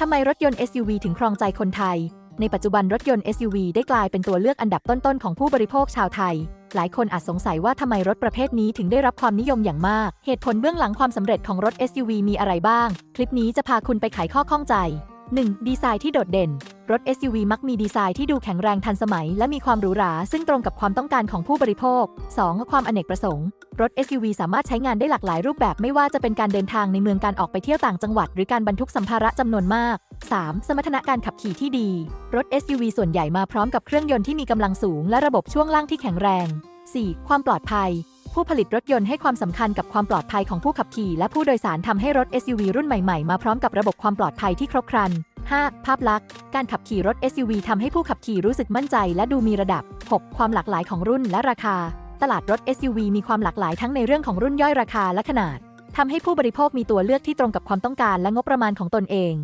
ทำไมรถยนต์ SUV ถึงครองใจคนไทย ในปัจจุบันรถยนต์ SUV ได้กลายเป็นตัวเลือกอันดับต้นๆ ของผู้บริโภคชาวไทย หลายคนอาจสงสัยว่าทำไมรถประเภทนี้ถึงได้รับความนิยมอย่างมาก เหตุผลเบื้องหลังความสำเร็จของรถ SUV มีอะไรบ้าง คลิปนี้จะพาคุณไปไขข้อข้องใจ 1. ดีไซน์ที่โดดเด่น รถ SUV มักมีดีไซน์ที่ดูแข็งแรงทันสมัย และมีความหรูหรา ซึ่งตรงกับความต้องการของผู้บริโภค 2. ความอเนกประสงค์ รถ SUV สามารถใช้งานได้หลากหลายรูปแบบไม่ว่าจะเป็นการเดินทางในเมืองการออกไปเที่ยวต่างจังหวัด หรือการบรรทุกสัมภาระจำนวนมาก 3. สมรรถนะการขับขี่ที่ดี รถ SUV ส่วนใหญ่มาพร้อมกับเครื่องยนต์ที่มีกำลังสูง และระบบช่วงล่างที่แข็งแรง 4. ความปลอดภัยผู้ผลิตรถยนต์ให้ความสำคัญกับความปลอดภัยของผู้ขับขี่และผู้โดยสารทำให้รถ SUV รุ่นใหม่ๆ มาพร้อมกับระบบความปลอดภัยที่ครบครัน 5. ภาพลักษณ์ การขับขี่รถ SUV ทำให้ผู้ขับขี่รู้สึกมั่นใจและดูมีระดับ 6. ความหลากหลายของรุ่นและราคา ตลาดรถ SUV มีความหลากหลายทั้งในเรื่องของรุ่นย่อยราคาและขนาดทำให้ผู้บริโภคมีตัวเลือกที่ตรงกับความต้องการและงบประมาณของตนเอง